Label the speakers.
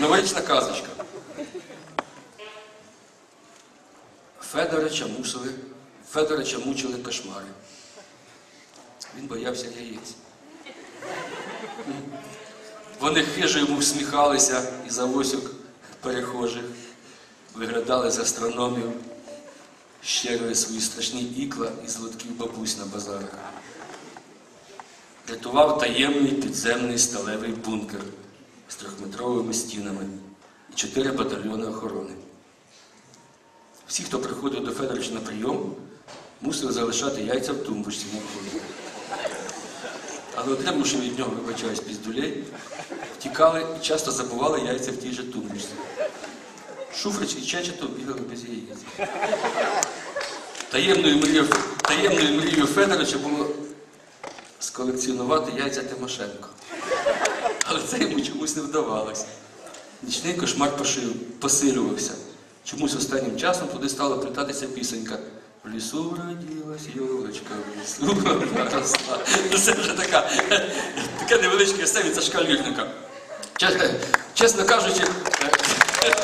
Speaker 1: Новорічна казочка. Федорича мусили, Федорича мучили кошмари. Він боявся яєць. Вони хижо йому всміхалися із авосьок перехожих, виглядали з астрономів, щерили свої страшні ікла із лотків бабусь на базарах. Рятував таємний підземний сталевий бункер з трьохметровими стінами і чотири батальйони охорони. Всі, хто приходив до Федоровича на прийом, мусили залишати яйця в тумбочці на вході. Але отримавши від нього, вибачаюсь, піздулей, втікали і часто забували яйця в тій же тумбочці. Шуфрич і Чечетов бігали без яєць. Таємною мрією, таємною мрією Федоровича було сколекціонувати яйця Тимошенко. Але це йому чомусь не вдавалося. Нічний кошмар посилювався. Чомусь останнім часом туди стала плітатися пісенька. В лісу родилась йолочка, в лісу вона росла. Ну, Це вже така, така невеличка естеміця шкальника. Чесно, чесно кажучи, е,